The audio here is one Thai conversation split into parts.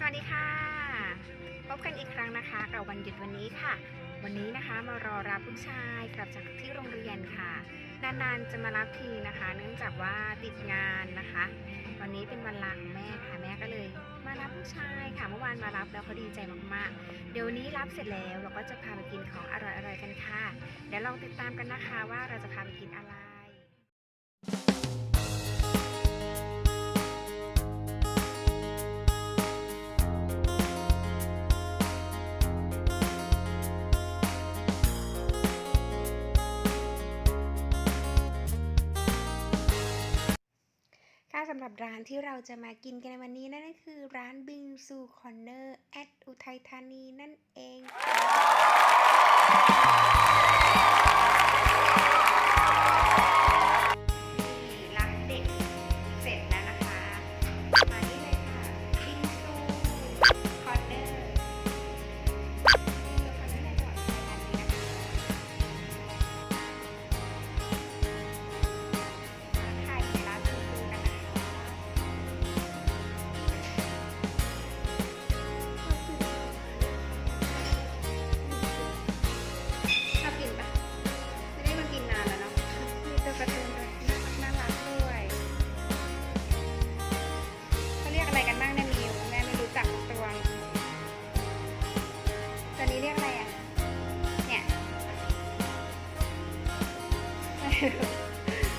สวัสดีค่ะ พบกันอีกครั้งนะคะกับวันหยุดวันนี้ค่ะ วันนี้นะคะมารอรับลูกชายกลับจากที่โรงเรียนค่ะ นานๆจะมารับทีนะคะ เนื่องจากว่าติดงานนะคะ วันนี้เป็นวันลาของแม่ค่ะแม่ก็เลย มารับลูกชายค่ะเมื่อวานมารับแล้วเขาดีใจมากๆ เดี๋ยวนี้รับเสร็จแล้วเราก็จะพาไปกินของอร่อยๆกันค่ะเดี๋ยวลองติดตามกันนะคะว่าเราจะพาไปกินอะไรำหรับร้านที่เราจะมากินกันในวันนี้นั่นก็คือร้านบิงซูคอนเนอร์แอดอุทัยธานีนั่นเอง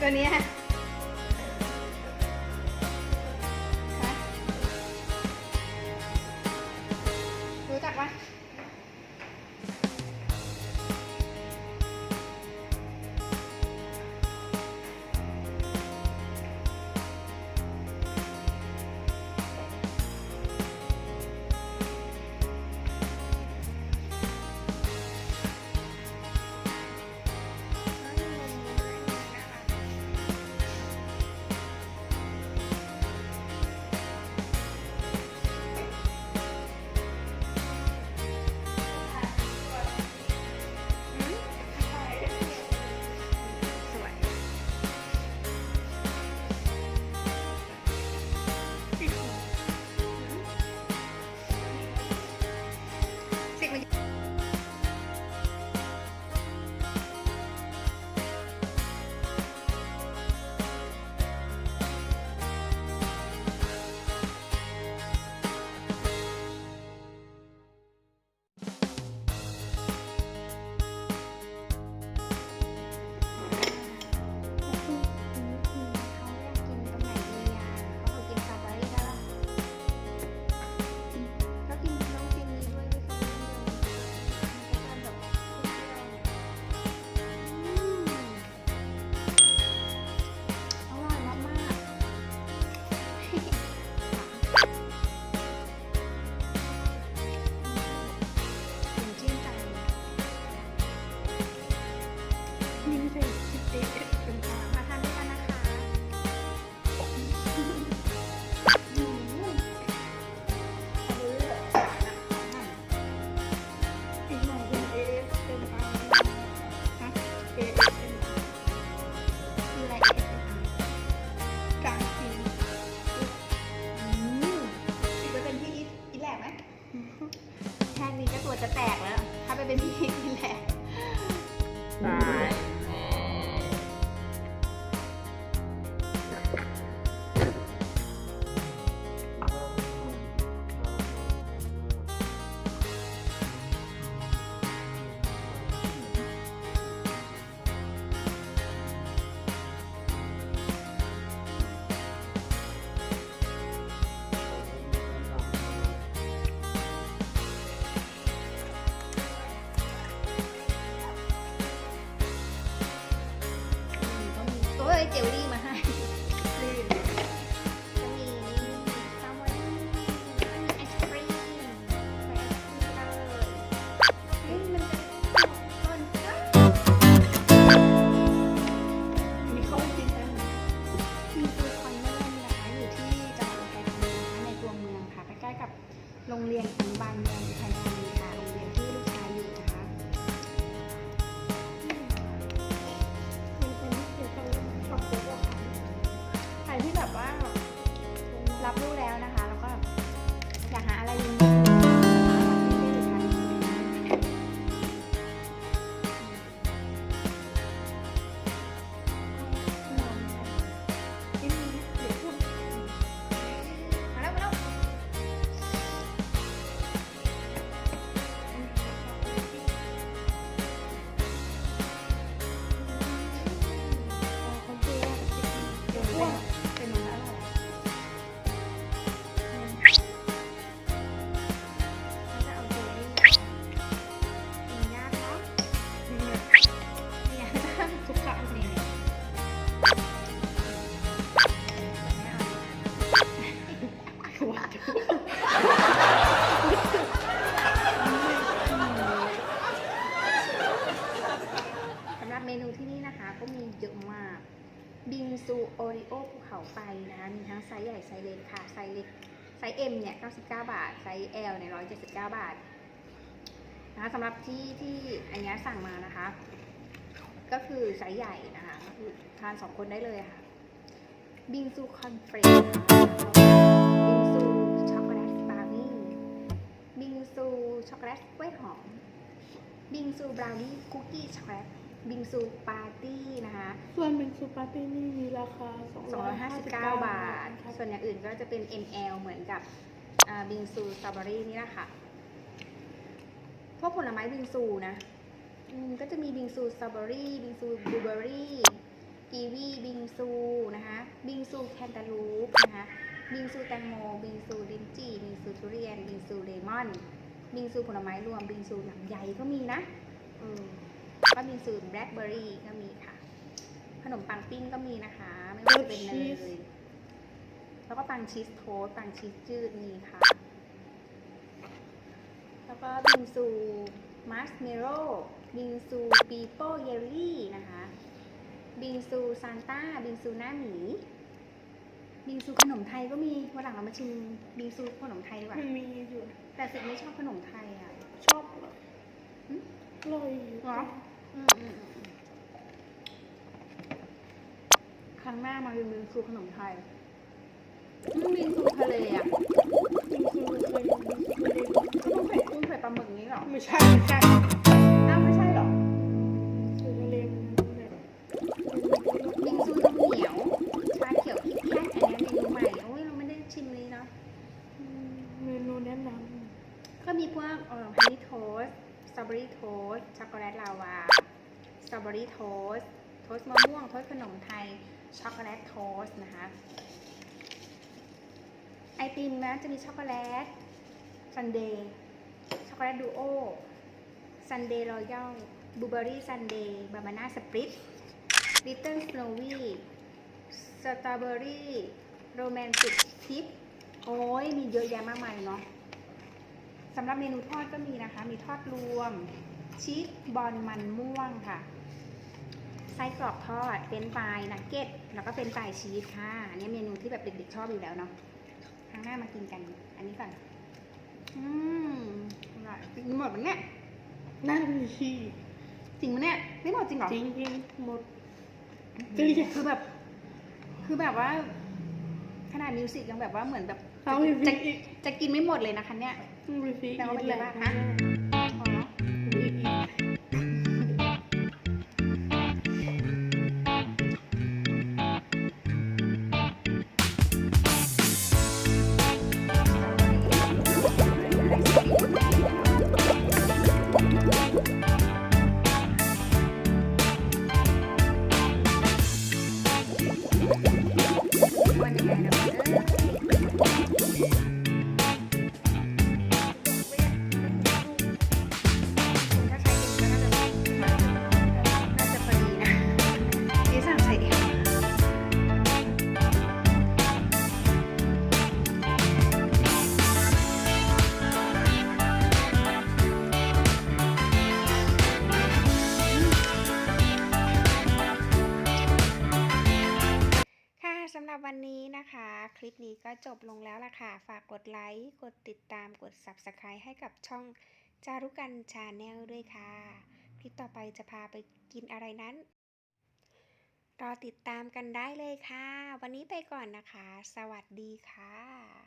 ตัวนี้ จะแตกแล้ว ถ้าไปเป็นพี่อีทอีทแหลก เจลลี่มาให้ ภูเขาไฟนะคะมีทั้งไซส์ใหญ่ไซส์เล็กค่ะไซส์เล็กไซส์ M เนี่ย99 บาท ไซส์ L เนี่ย179 บาทนะคะสำหรับที่ที่อันนี้สั่งมานะคะ ก็คือไซส์ใหญ่นะคะก็คือทานสองคนได้เลยค่ะบิงซูคอนเฟรนบิงซูช็อกโกแลตบราวนี่บิงซูช็อกโกแลตกล้วยหอมบิงซูบราวนี่คุกกี้ช็อกโกแลต บิงซูปาร์ตี้นะคะส่วนเป็นซูปาร์ตี้นี่มีราคา 259 บาทครับส่วนอย่างอื่นก็จะเป็น ML เหมือนกับอ่าบิงซูสตรอเบอรี่นี่แหละค่ะพวกผลไม้บิงซูนะอืมก็จะมีบิงซูสตรอเบอรี่บิงซูบลูเบอรี่กีวีบิงซูนะคะบิงซูแคนตาลูปนะคะบิงซูแตงโมบิงซูลิ้นจี่บิงซูทุเรียนบิงซูเลมอนบิงซูผลไม้รวมบิงซูลำไยก็มีนะเออ ก็บิงซูแบล็คเบอร์รี่ก็มีค่ะ ขนมปังปิ้งก็มีนะคะ ไม่ว่าจะเป็นเนยแล้วก็ปังชีสโทสต์ปังชีสจืดมีค่ะ แล้วก็บิงซูมัสเมโร่บิงซูปีโป้เยลลี่นะคะ บิงซูซานต้า บิงซูหน้าหมีบิงซูขนมไทยก็มีวันหลังเรามาชิมบิงซูขนมไทยดีกว่ามันมีอยู่ แต่สิไม่ชอบขนมไทยอะ ชอบเหรอหึอร่อยอยู่เหรออืมอืมอืมอืม ครั้งหน้ามาเป็นบิงซูขนมไทยอืมบิงซูทะเลอะบิงซูเคยบิงซูเคยก็ต้องใส่กุ้งใส่ปลาหมึกนี้เหรอ ไม่ใช่ไม่ใช่อ้าวไม่ใช่เหรอซูทะเลมันแบบบิงซูนมเหนียว ชาเขียวคิดแคทอันนี้เมนูใหม่ โอ้ยเราไม่ได้ชิมเลยเนาะอืมเมนูแนะนก็มีพวกเอ่อฮันนี่โทสสตรอเบอรี่โทสช็อกโกแลตลาวา สตรอเบอรี่โทสโทสมะม่วง โทสขนมไทย ช็อกโกแลตโทสนะคะ ไอติมนะจะมีช็อกโกแลตซันเดย์ช็อกโกแลตดูโอซันเดย์รอยัลบลูเบอรี่ซันเดย์บานาน่าสปริตลิตเติ้ลสโนวี่สตรอเบอรี่โรแมนติกทิปโอ้ยมีเยอะแยะมากมายเนาะสำหรับเมนูทอดก็มีนะคะ มีทอดรวม ชีสบอลมันม่วงค่ะ ไส้กรอกทอด เป็นปลายนักเก็ต แล้วก็เป็นปลายชีสค่ะ อันนี้เมนูที่แบบเด็กๆชอบอยู่แล้วเนาะครั้งหน้ามากินกัน อันนี้ก่อน อืมอร่อยกินหมดมันเนี่ยำนั่นสิจริงมันเนี่ย ไม่หมดจริงเหรอ จริงจริงๆหมดจริงคือแบบ คือแบบว่า ขนาดมิวสิกยังแบบว่าเหมือนแบบเอารีวิจะวอีกจะกินไม่หมดเลยนะคะเนี่ยรีวิวอีกแต่ว่าเป็นไงบ้างคะพอเนาะ คลิปนี้ก็จบลงแล้วล่ะค่ะ ฝากกดไลค์ กดติดตาม กด Subscribe ให้กับช่องจารุกันชาแนลด้วยค่ะ คลิปต่อไปจะพาไปกินอะไรนั้น รอติดตามกันได้เลยค่ะ วันนี้ไปก่อนนะคะ สวัสดีค่ะ